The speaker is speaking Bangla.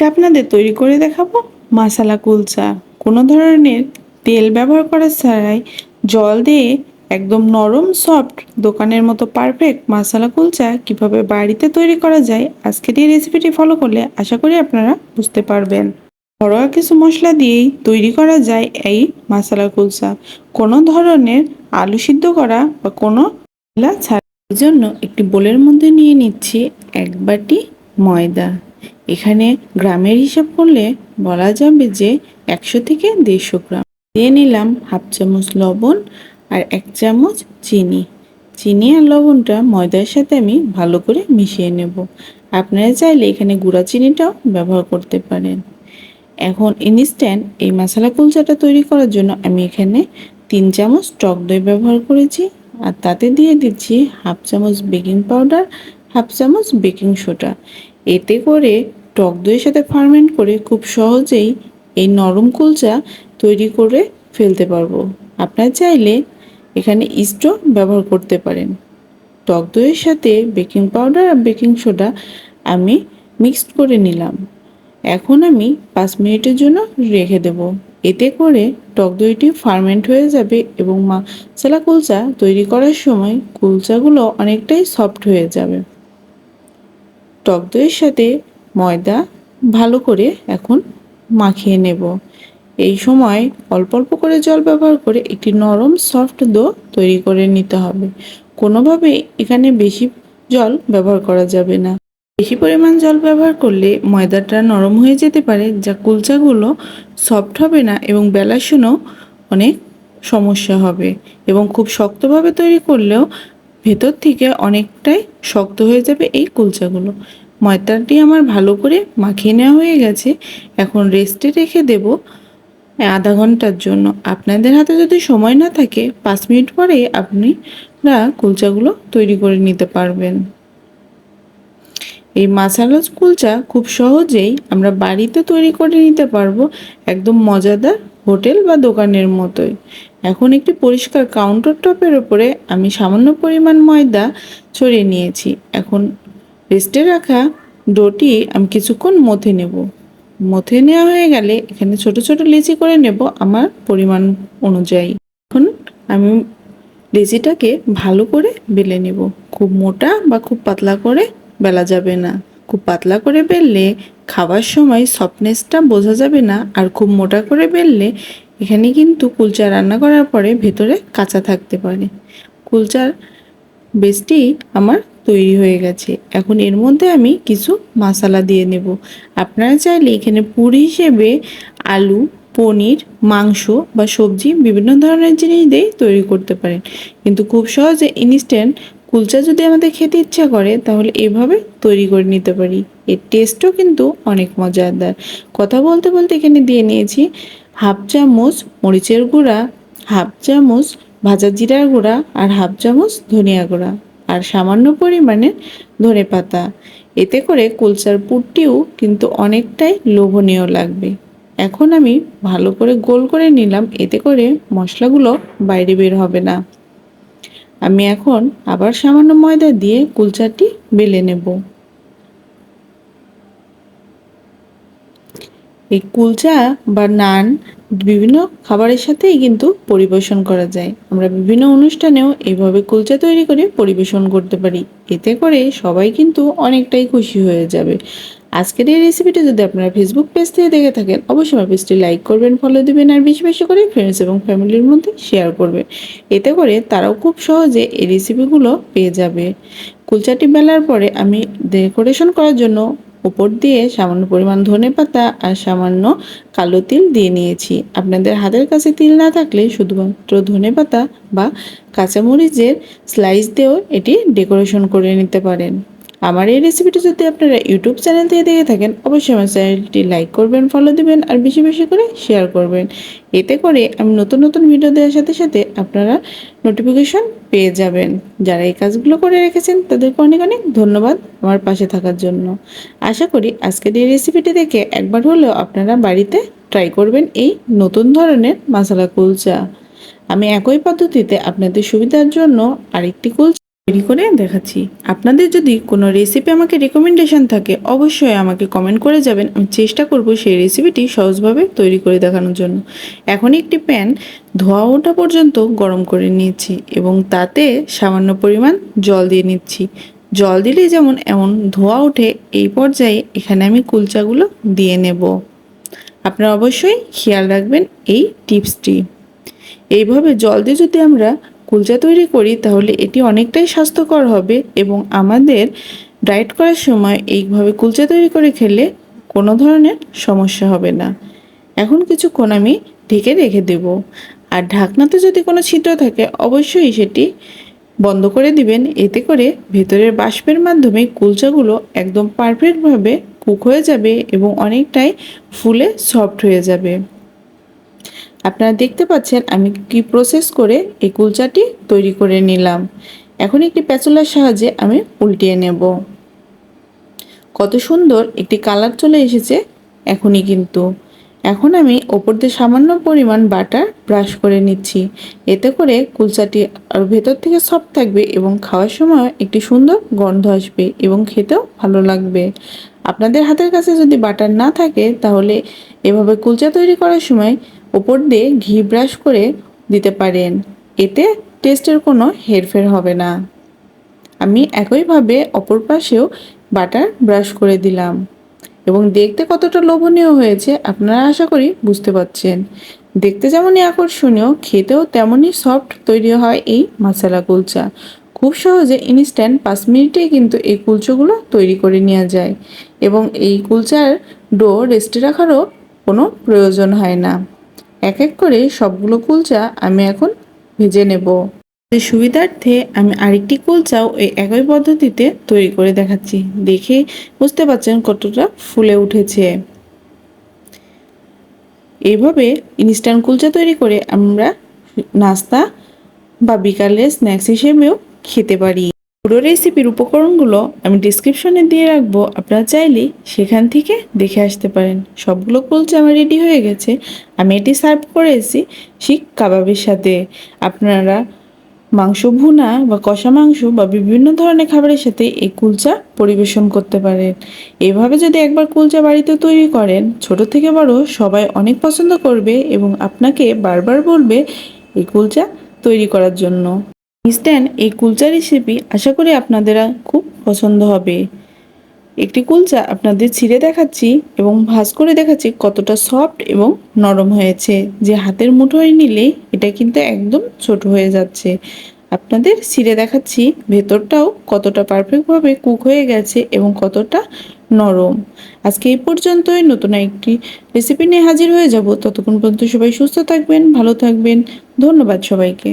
আজকে আপনাদের তৈরি করে দেখাবো মাসালা কুলচা। কোনো ধরনের তেল ব্যবহার করা ছাড়াই জল দিয়ে একদম নরম, সফট, দোকানের মতো পারফেক্ট মাসালা কুলচা কীভাবে বাড়িতে তৈরি করা যায় আজকের এই রেসিপিটি ফলো করলে আশা করি আপনারা বুঝতে পারবেন। ঘরোয়া কিছু মশলা দিয়েই তৈরি করা যায় এই মাসালা কুলচা। কোনো ধরনের আলু সিদ্ধ করা বা কোনো মশলা ছাড়া এই জন্য একটি বোলের মধ্যে নিয়ে নিচ্ছি এক বাটি ময়দা। এখানে গ্রামের হিসাব করলে বলা যাবে যে একশো থেকে দেড়শো গ্রাম। দিয়ে নিলাম হাফ চামচ লবণ আর এক চামচ চিনি। চিনি আর লবণটা ময়দার সাথে আমি ভালো করে মিশিয়ে নেব। আপনারা চাইলে এখানে গুঁড়া চিনিটাও ব্যবহার করতে পারেন। এখন ইনস্ট্যান্ট এই মশলা কুলচাটা তৈরি করার জন্য আমি এখানে তিন চামচ টক দই ব্যবহার করেছি আর তাতে দিয়ে দিচ্ছি হাফ চামচ বেকিং পাউডার, হাফ চামচ বেকিং সোডা। এতে করে টক দইয়ের সাথে ফার্মেন্ট করে খুব সহজেই এই নরম কুলচা তৈরি করে ফেলতে পারব। আপনার চাইলে এখানে ইস্টও ব্যবহার করতে পারেন। টক দইয়ের সাথে বেকিং পাউডার আর বেকিং সোডা আমি মিক্সড করে নিলাম। এখন আমি পাঁচ মিনিটের জন্য রেখে দেব। এতে করে টক দইটি ফার্মেন্ট হয়ে যাবে এবং মশলা কুলচা তৈরি করার সময় কুলচাগুলো অনেকটাই সফট হয়ে যাবে। টক দইয়ের সাথে ময়দা ভালো করে এখন মাখিয়ে নেব। এই সময় অল্প অল্প করে জল ব্যবহার করে একটি নরম সফট দো তৈরি করে নিতে হবে। কোনোভাবে এখানে বেশি জল ব্যবহার করা যাবে না। বেশি পরিমাণ জল ব্যবহার করলে ময়দাটা নরম হয়ে যেতে পারে, যা কুলচাগুলো সফট হবে না এবং বেলার সময়ও অনেক সমস্যা হবে এবং খুব শক্তভাবে তৈরি করলেও ভেতর থেকে অনেকটাই শক্ত হয়ে যাবে এই কুলচাগুলো। ময়দাটি আমার ভালো করে মাখিয়ে নেওয়া হয়ে গেছে। এখন রেস্টে রেখে দেব। আধা ঘণ্টার জন্য। আপনাদের হাতে যদি সময় না থাকে, পাঁচ মিনিট পরে আপনারা কুলচাগুলো তৈরি করে নিতে পারবেন। এই মাসালা কুলচা খুব সহজেই আমরা বাড়িতে তৈরি করে নিতে পারব একদম মজাদার হোটেল বা দোকানের মতোই। এখন একটি পরিষ্কার কাউন্টার টপের ওপরে আমি সামান্য পরিমাণ ময়দা ছড়িয়ে নিয়েছি। এখন রেস্টে রাখা ডোটি আমি কিছুক্ষণ মথে নেব। মথে নেওয়া হয়ে গেলে এখানে ছোট ছোট লেচি করে নেব আমার পরিমাণ অনুযায়ী। এখন আমি লেচিটাকে ভালো করে বেলে নেব। খুব মোটা বা খুব পাতলা করে বেলা যাবে না। খুব পাতলা করে বেললে খাবার সময় সফটনেসটা বোঝা যাবে না আর খুব মোটা করে বেললে এখানে কিন্তু কুলচা রান্না করার পরে ভেতরে কাঁচা থাকতে পারে। কুলচার বেসটি আমার তৈরি হয়ে গেছে। এখন এর মধ্যে আমি কিছু মশলা দিয়ে নেব। আপনারা চাইলে এখানে পুরি হিসেবে আলু, পনির, মাংস বা সবজি বিভিন্ন ধরনের জিনিস দিয়ে তৈরি করতে পারেন। কিন্তু খুব সহজে ইনস্ট্যান্ট কুলচা যদি আমাদের খেতে ইচ্ছা করে, তাহলে এভাবে তৈরি করে নিতে পারি। এর টেস্টও কিন্তু অনেক মজাদার। কথা বলতে বলতে এখানে দিয়ে নিয়েছি হাফ চামচ মরিচের গুঁড়া, হাফ চামচ ভাজা জিরার গুঁড়া আর হাফ চামচ ধনিয়া গুঁড়া। আর সামান্য পরিমাণে ধনে পাতা। এতে করে কুলচার পুরটিও কিন্তু অনেকটাই লোভনীয় লাগবে। এখন আমি ভালো করে গোল করে নিলাম, এতে করে মশলাগুলো বাইরে বের হবে না। আমি এখন আবার সামান্য ময়দা দিয়ে কুলচাটি বেলে নেব। এই কুলচা বা নান বিভিন্ন খাবারের সাথেই কিন্তু পরিবেশন করা যায়। আমরা বিভিন্ন অনুষ্ঠানেও এইভাবে কুলচা তৈরি করে পরিবেশন করতে পারি। এতে করে সবাই কিন্তু অনেকটাই খুশি হয়ে যাবে। আজকের এই রেসিপিটা যদি আপনারা ফেসবুক পেজ থেকে দেখে থাকেন, অবশ্যই আমার পেজটি লাইক করবেন ফলো দিবেন, আর বেশি বেশি করে ফ্রেন্ডস এবং ফ্যামিলির মধ্যে শেয়ার করবেন। এতে করে তারাও খুব সহজে এই রেসিপিগুলো পেয়ে যাবে। কুলচাটি বেলার পরে আমি ডেকোরেশন করার জন্য উপর দিয়ে সামান্য পরিমাণ ধনে পাতা আর সামান্য কালো তিল দিয়ে নিয়েছি। আপনাদের হাতের কাছে তিল না থাকলে শুধুমাত্র ধনে পাতা বা কাঁচামরিচের স্লাইস দিয়েও এটি ডেকোরেশন করে নিতে পারেন। আমার এই রেসিপিটি যদি আপনারা ইউটিউব চ্যানেল থেকে দেখে থাকেন, অবশ্যই আমার চ্যানেলটি লাইক করবেন ফলো দিবেন, আর বেশি বেশি করে শেয়ার করবেন। এতে করে আমি নতুন নতুন ভিডিও দেওয়ার সাথে সাথে আপনারা নোটিফিকেশন পেয়ে যাবেন। যারা এই কাজগুলো করে রেখেছেন, তাদেরকে অনেক অনেক ধন্যবাদ আমার পাশে থাকার জন্য। আশা করি আজকের এই রেসিপিটি দেখে একবার হলেও আপনারা বাড়িতে ট্রাই করবেন এই নতুন ধরনের মশলা কুলচা। আমি একই পদ্ধতিতে আপনাদের সুবিধার জন্য আরেকটি কুলচা তৈরি করে দেখাচ্ছি। আপনাদের যদি কোনো রেসিপি আমাকে রেকমেন্ডেশন থাকে, অবশ্যই আমাকে কমেন্ট করে যাবেন। আমি চেষ্টা করব সেই রেসিপিটি সহজভাবে তৈরি করে দেখানোর জন্য। এখন একটি প্যান ধোয়া ওঠা পর্যন্ত গরম করে নিয়েছি এবং তাতে সামান্য পরিমাণ জল দিয়ে নিচ্ছি। জল দিলে যেমন এমন ধোয়া ওঠে, এই পর্যায়ে এখানে আমি কুলচাগুলো দিয়ে নেব। আপনারা অবশ্যই খেয়াল রাখবেন এই টিপসটি। এইভাবে জল দিয়ে যদি আমরা কুলচা তৈরি করি, তাহলে এটি অনেকটাই স্বাস্থ্যকর হবে এবং আমাদের ডায়েট করার সময় এইভাবে কুলচা তৈরি করে খেলে কোনো ধরনের সমস্যা হবে না। এখন কিছুক্ষণ আমি ঢেকে রেখে দেব। আর ঢাকনাতে যদি কোনো ছিদ্র থাকে, অবশ্যই সেটি বন্ধ করে দিবেন। এতে করে ভেতরের বাষ্পের মাধ্যমে কুলচাগুলো একদম পারফেক্টভাবে কুক হয়ে যাবে এবং অনেকটাই ফুলে সফট হয়ে যাবে। আপনারা দেখতে পাচ্ছেন আমি কি প্রসেস করে এই কুলচাটি তৈরি করে নিলাম। এখন একটি প্যাচুলার সাহায্যে আমি উল্টিয়ে নেব। কত সুন্দর একটি কালার চলে এসেছে এখনই কিন্তু। এখন আমি ওপর দিয়ে সামান্য পরিমাণ বাটার ব্রাশ করে নিচ্ছি। এতে করে কুলচাটি আর ভেতর থেকে সফট থাকবে এবং খাওয়ার সময় একটি সুন্দর গন্ধ আসবে এবং খেতেও ভালো লাগবে। আপনাদের হাতের কাছে যদি বাটার না থাকে তাহলে এভাবে কুলচা তৈরি করার সময় ওপর দিয়ে ঘি ব্রাশ করে দিতে পারেন। এতে টেস্টের কোনো হেরফের হবে না। আমি একইভাবে অপর পাশেও বাটার ব্রাশ করে দিলাম। এবং দেখতে কতটা লোভনীয় হয়েছে আপনারা আশা করি বুঝতে পারছেন। দেখতে যেমনই আকর্ষণীয়, খেতেও তেমনই সফট তৈরি হয় এই মশালা কুলচা। খুব সহজে ইনস্ট্যান্ট পাঁচ মিনিটেই কিন্তু এই কুলচোগুলো তৈরি করে নেওয়া যায়। এবং এই কুলচার ডো রেস্টে রাখারও কোনো প্রয়োজন হয় না। এক এক করে সবগুলো কুলচা আমি এখন ভেজে নেব। সুবিধার্থে আমি আরেকটি কুলচাও এই একই পদ্ধতিতে তৈরি করে দেখাচ্ছি। দেখে বুঝতে পারছেন কতটা ফুলে উঠেছে। এইভাবে ইনস্ট্যান্ট কুলচা তৈরি করে আমরা নাস্তা বা বিকালে স্ন্যাক্স হিসেবেও খেতে পারি। পুরো রেসিপির উপকরণগুলো আমি ডিসক্রিপশনে দিয়ে রাখব। আপনারা চাইলে সেখান থেকে দেখে আসতে পারেন। সবগুলো কুলচা আমার রেডি হয়ে গেছে। আমি এটি সার্ভ করেছি শিক কাবাবের সাথে। আপনারা মাংস ভুনা বা কষা মাংস বা বিভিন্ন ধরনের খাবারের সাথে এই কুলচা পরিবেশন করতে পারেন। এভাবে যদি একবার কুলচা বাড়িতে তৈরি করেন, ছোট থেকে বড় সবাই অনেক পছন্দ করবে এবং আপনাকে বারবার বলবে এই কুলচা তৈরি করার জন্য। ইনস্ট্যান্ট এই কুলচা রেসিপি আশা করি আপনাদের খুব পছন্দ হবে। একটি কুলচা আপনাদের ছিঁড়ে দেখাচ্ছি এবং ভাজ করে দেখাচ্ছি কতটা সফট এবং নরম হয়েছে। যে হাতের মুঠোয় নিলে এটা কিন্তু একদম ছোট হয়ে যাচ্ছে। আপনাদের ছিঁড়ে দেখাচ্ছি ভেতরটাও কতটা পারফেক্টভাবে কুক হয়ে গেছে এবং কতটা নরম। আজকে এই পর্যন্তই, নতুন একটি রেসিপি নিয়ে হাজির হয়ে যাব। ততক্ষণ পর্যন্ত সবাই সুস্থ থাকবেন, ভালো থাকবেন। ধন্যবাদ সবাইকে।